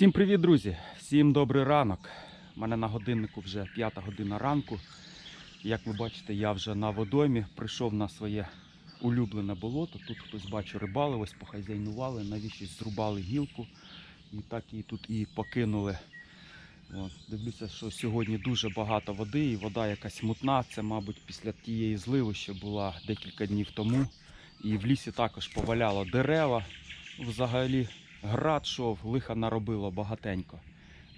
Всім привіт, друзі! Всім добрий ранок. У мене на годиннику вже п'ята година ранку. Як ви бачите, я вже на водоймі прийшов на своє улюблене болото. Тут хтось бачу рибалив, ось похазяйнували, навіщось зрубали гілку і так її тут і покинули. От. Дивлюся, що сьогодні дуже багато води і вода якась мутна. Це, мабуть, після тієї зливи, що була декілька днів тому. І в лісі також поваляло дерева. Взагалі град шов, лиха наробило багатенько.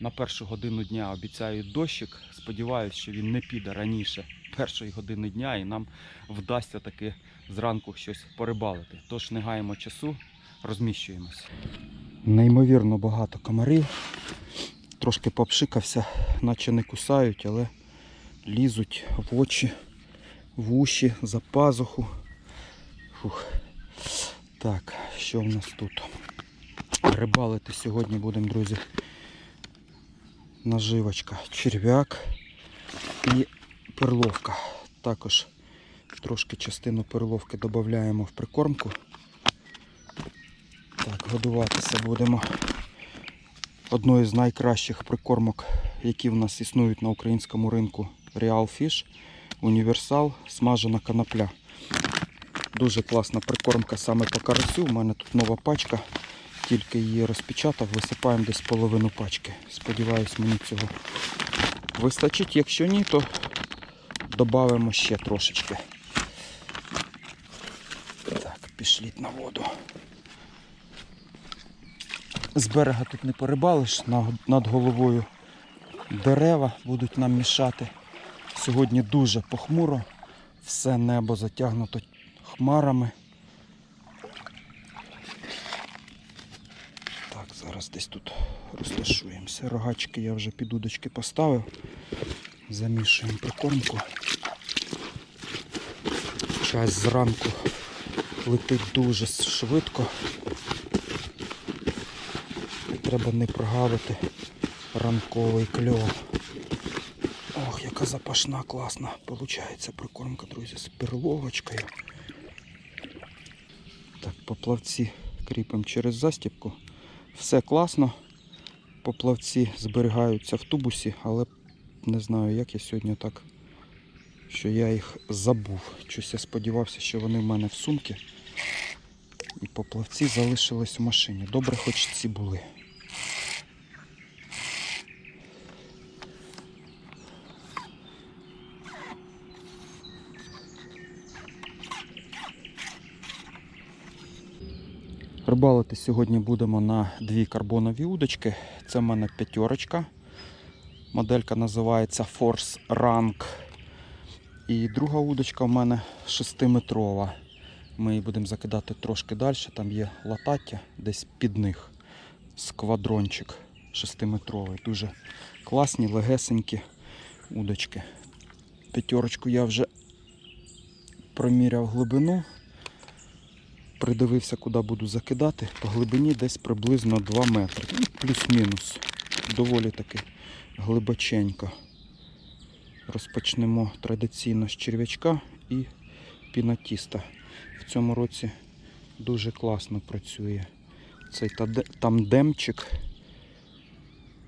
На першу годину дня обіцяють дощик. Сподіваюсь, що він не піде раніше першої години дня і нам вдасться таки зранку щось порибалити. Тож не гаємо часу, розміщуємось. Неймовірно багато комарів. Трошки попшикався, наче не кусають, але лізуть в очі, в уші, за пазуху. Фух. Так, що в нас тут? Рибалити сьогодні будемо, друзі. Наживочка, черв'як і перловка. Також трошки частину перловки додаємо в прикормку. Так, годуватися будемо одною з найкращих прикормок, які в нас існують на українському ринку Real Fish. Універсал, смажена конопля. Дуже класна прикормка саме по карасю. У мене тут нова пачка. Тільки її розпечатав, висипаємо десь половину пачки. Сподіваюсь, мені цього вистачить. Якщо ні, то додамо ще трошечки. Так, пішліть на воду. З берега тут не порибалиш, над головою дерева будуть нам мішати. Сьогодні дуже похмуро, все небо затягнуто хмарами. Так, зараз десь тут розташуємося. Рогачки я вже під удочки поставив. Замішуємо прикормку. Час зранку летить дуже швидко. Треба не прогавити ранковий кльов. Ох, яка запашна, класна. Получається прикормка, друзі, з перловочкою. Так, поплавці кріпимо через застібку. Все класно. Поплавці зберігаються в тубусі, але не знаю, як я сьогодні так, що я їх забув. Щось я сподівався, що вони в мене в сумці. І поплавці залишились в машині. Добре, хоч ці були. Рибалити сьогодні будемо на дві карбонові удочки. Це в мене п'ятерочка. Моделька називається Force Rank. І друга удочка в мене 6-метрова. Ми її будемо закидати трошки далі. Там є латаття десь під них. Сквадрончик 6-метровий. Дуже класні, легесенькі удочки. П'ятерочку я вже проміряв глибину придивився, куди буду закидати. По глибині десь приблизно 2 метри. Ну, Плюс-мінус. Доволі таки глибоченько. Розпочнемо традиційно з черв'ячка і пінатіста. В цьому році дуже класно працює цей тандемчик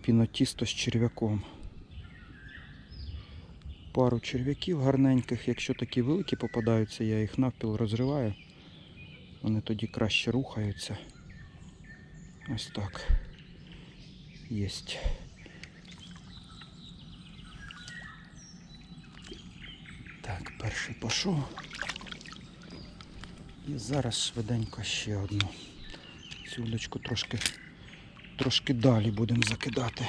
пінотісто з черв'яком. Пару черв'яків гарненьких, якщо такі великі попадаються, я їх навпіл розриваю. Вони тоді краще рухаються. Ось так. Єсть. Так, перший пішов. І зараз швиденько ще одну. Цю удочку трошки, трошки далі будемо закидати.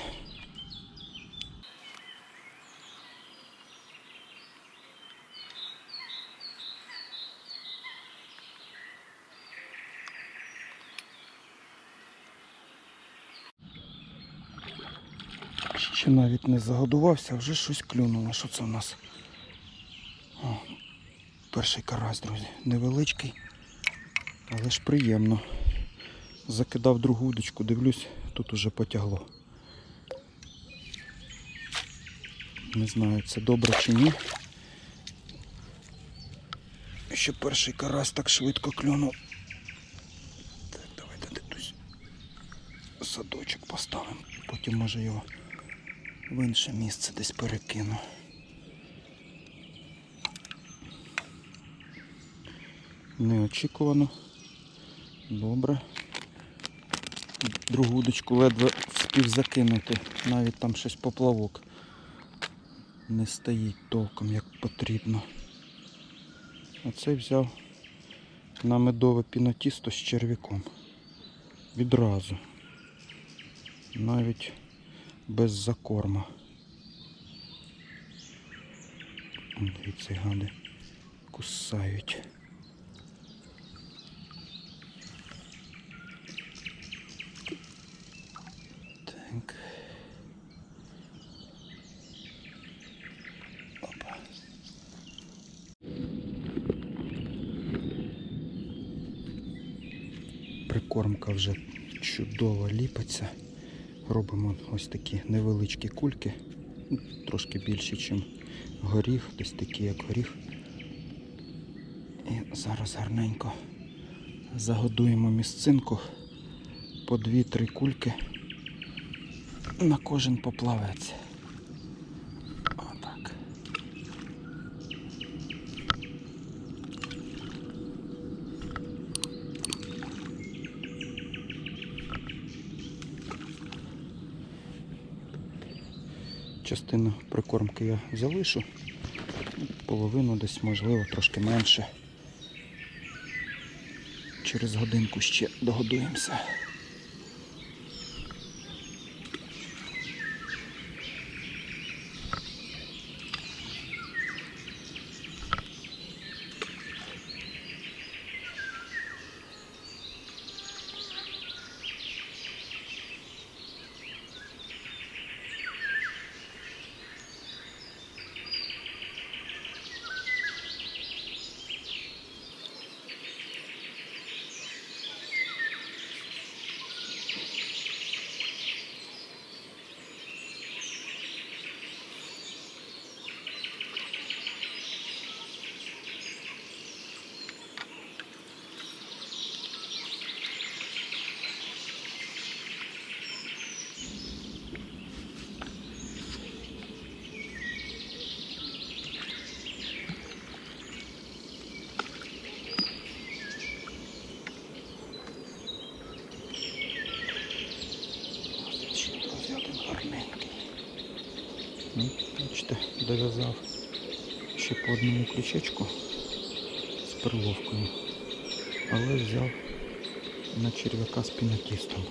Ще навіть не загодувався, вже щось клюнуло. Що це у нас? О, перший карась, друзі. Невеличкий, але ж приємно. Закидав другу удочку, дивлюсь, тут уже потягло. Не знаю, це добре чи ні. Що перший карась так швидко клюнув. Так, давайте десь садочок поставимо. Потім може його в інше місце десь перекину. Неочікувано. Добре. Другу удочку ледве встиг закинути. Навіть там щось поплавок не стоїть толком як потрібно. Оцей взяв на медове пінотісто з черв'яком. Відразу. Навіть без закорма. Дивіться, гади кусають. Так. Опа. Прикормка вже чудово ліпиться. Робимо ось такі невеличкі кульки, ну, трошки більші, ніж горіх, десь такі, як горіх. І зараз гарненько загодуємо місцинку по 2-3 кульки на кожен поплавець. Частину прикормки я залишу, половину десь, можливо, трошки менше. Через годинку ще догодуємося. Ще друзі, один гарненький. Ну, бачите, дов'язав ще по одному крючечку з перловкою, але взяв на черв'яка з пінотістом.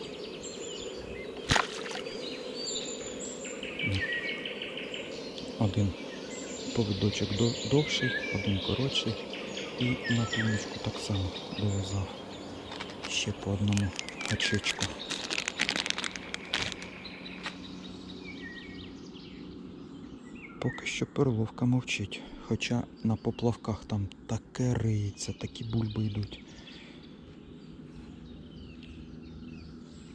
Ні. Один повідочок довший, один коротший і на кліночку так само дов'язав ще по одному очечку. Поки що перловка мовчить, хоча на поплавках там таке риється, такі бульби йдуть.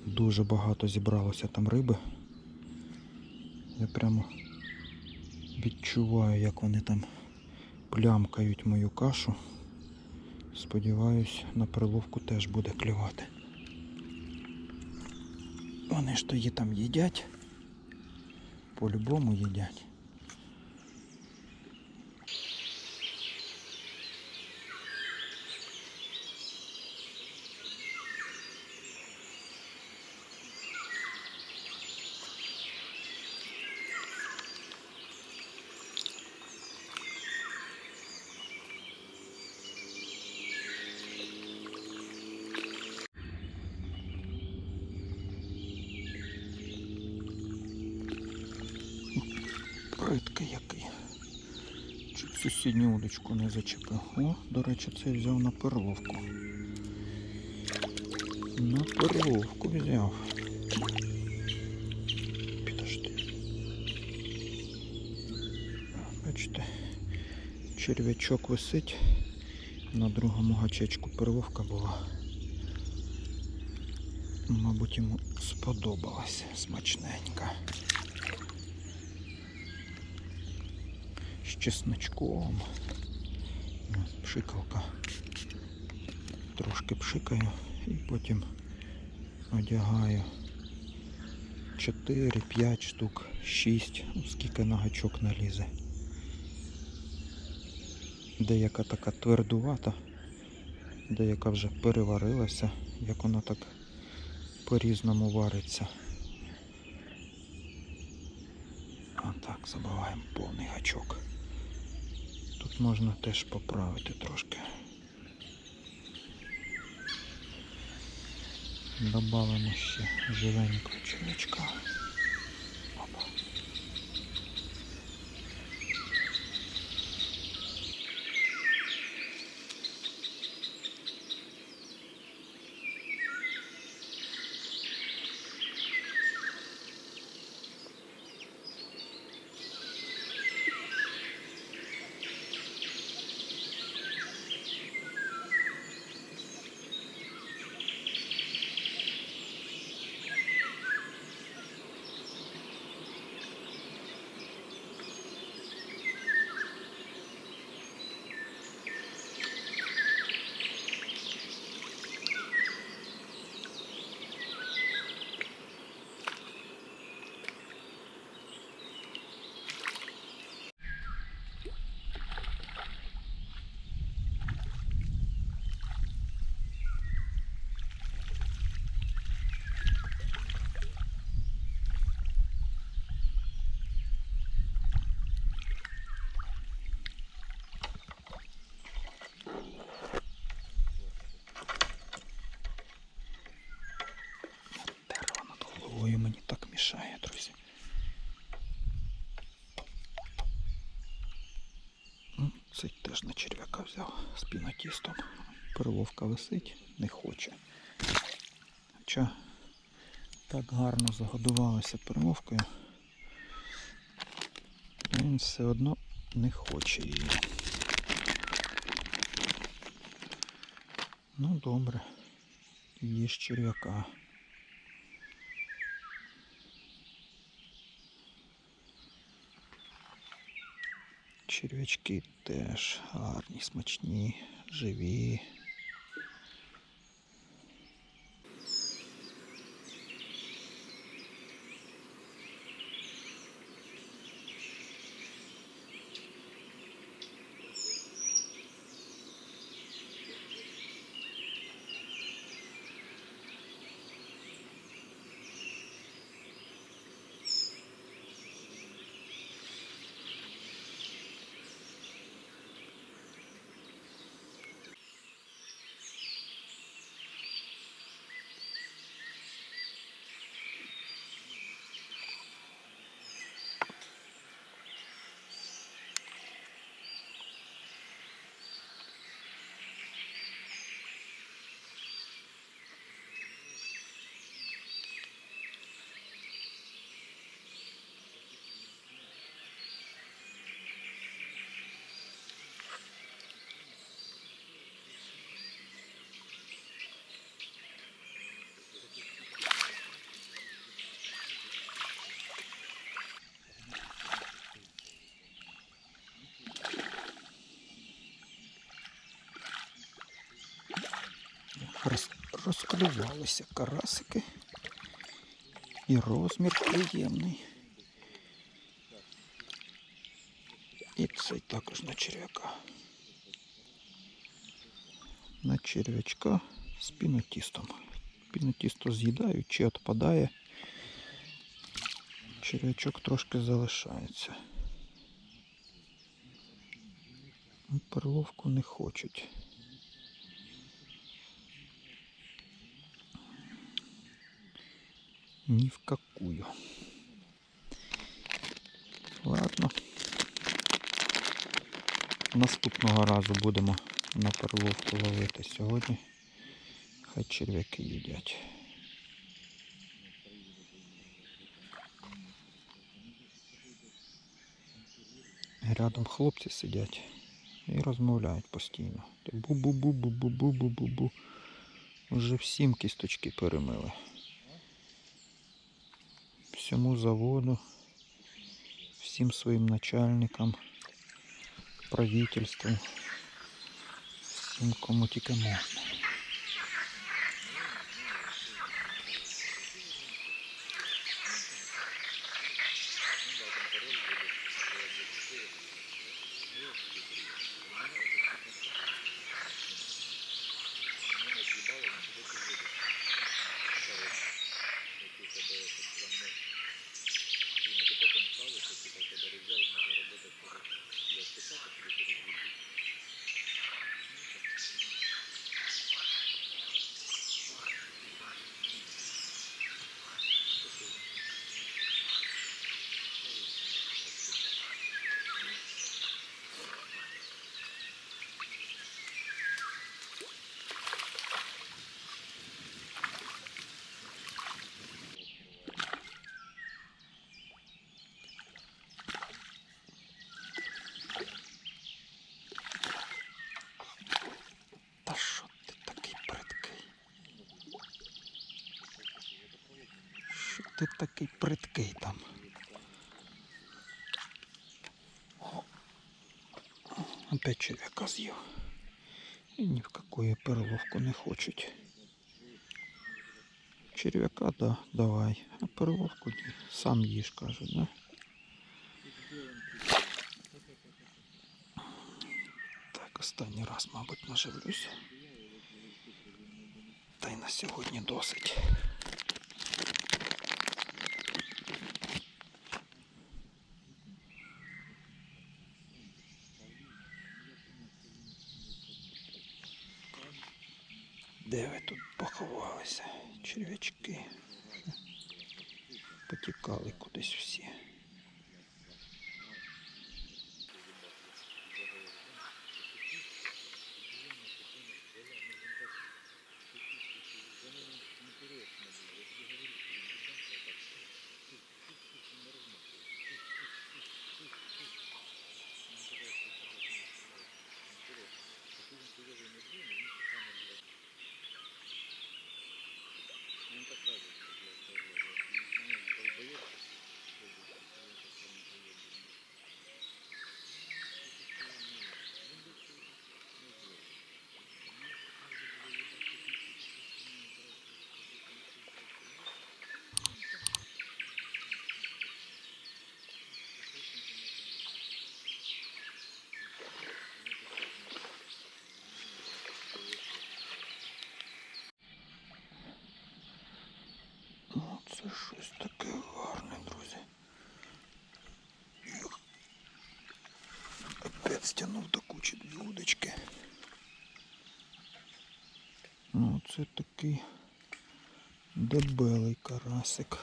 Дуже багато зібралося там риби. Я прямо відчуваю, як вони там плямкають мою кашу. Сподіваюсь, на приловку теж буде клювати. Вони ж то її там їдять. По-любому їдять. Сусідню удочку не зачепив. О, до речі, це взяв на перловку. На перловку взяв. Підожди. Бачите, черв'ячок висить. На другому гачечку перловка була. Мабуть, йому сподобалась смачненька. Чесночком. Пшикалка. Трошки пшикаю і потім одягаю 4-5 штук, 6, ну, скільки на гачок налізе. Деяка така твердувата, деяка вже переварилася, як вона так по-різному вариться. А так, забиваємо повний гачок. Можна теж поправити трошки. Добавимо ще живенького червячка. Опа. Дерево над головою мені так мішає, друзі. М, Цей теж на черв'яка взяв з пінотістом. Перловка висить, не хоче. Хоча так гарно загодувалася перловкою. Він все одно не хоче її. Ну добре. Є черв'яка. Черв'ячки теж гарні, смачні, живі. Роз, розклювалися карасики. І розмір приємний. І цей також на черв'яка. На черв'ячка з пінотістом. Пінотісто з'їдають чи відпадає. Черв'ячок трошки залишається. Перловку не хочуть. Ні в какую. Ладно. Наступного разу будемо на перловку ловити сьогодні. Хай черв'яки їдять. Рядом хлопці сидять і розмовляють постійно. Бу-бу-бу-бу-бу-бу-бу-бу. Вже всім кісточки перемили. Всьому заводу, всім своїм начальникам, правительству, всім кому тільки можна. Ти такий приткий там? Опять черв'яка з'їв. І ні в какую перловку не хочуть. Черв'яка, да, давай. А перловку ні. Сам їж, кажуть, да? Так, останній раз, мабуть, наживлюсь. Та й на сьогодні досить. Це щось таке гарне, друзі. Опять стягнув до кучі дві удочки. Ну, це такий дебелий карасик.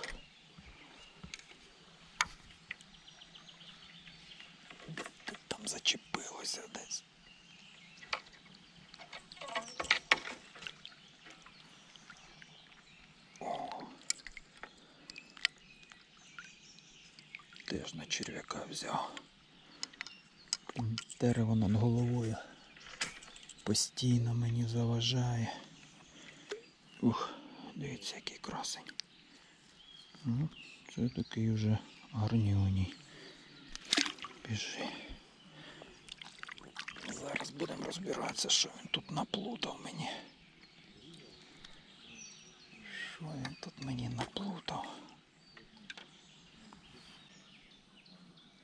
Тут там зачепилося десь. Теж на черв'яка взяв. Дерево над головою постійно мені заважає. Ух, дивіться, який красень. Ну, це такий вже гарнюній. Біжи. Зараз будемо розбиратися, що він тут наплутав мені. Що він тут мені наплутав?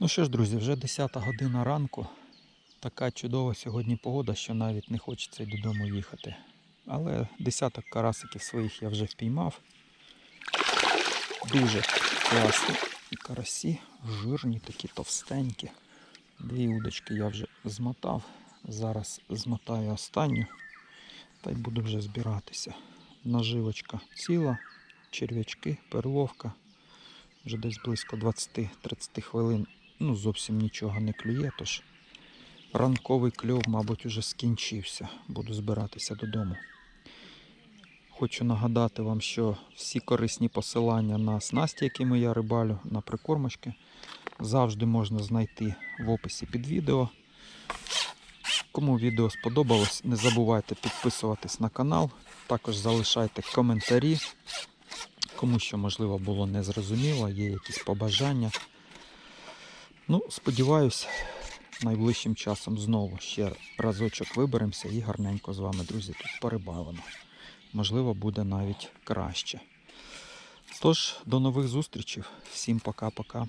Ну що ж, друзі, вже 10 година ранку. Така чудова сьогодні погода, що навіть не хочеться й додому їхати. Але десяток карасиків своїх я вже впіймав. Дуже класні карасі, жирні, такі товстенькі. Дві удочки я вже змотав. Зараз змотаю останню та й буду вже збиратися. Наживочка ціла, черв'ячки, перловка. Вже десь близько 20-30 хвилин ну, зовсім нічого не клює, тож ранковий кльов, мабуть, уже скінчився. Буду збиратися додому. Хочу нагадати вам, що всі корисні посилання на снасті, якими я рибалю, на прикормочки, завжди можна знайти в описі під відео. Кому відео сподобалось, не забувайте підписуватись на канал. Також залишайте коментарі. Кому що можливо було незрозуміло, є якісь побажання. Ну, сподіваюсь, найближчим часом знову ще разочок виберемося і гарненько з вами, друзі, тут порибалимо. Можливо, буде навіть краще. Тож, до нових зустрічей. Всім пока-пока.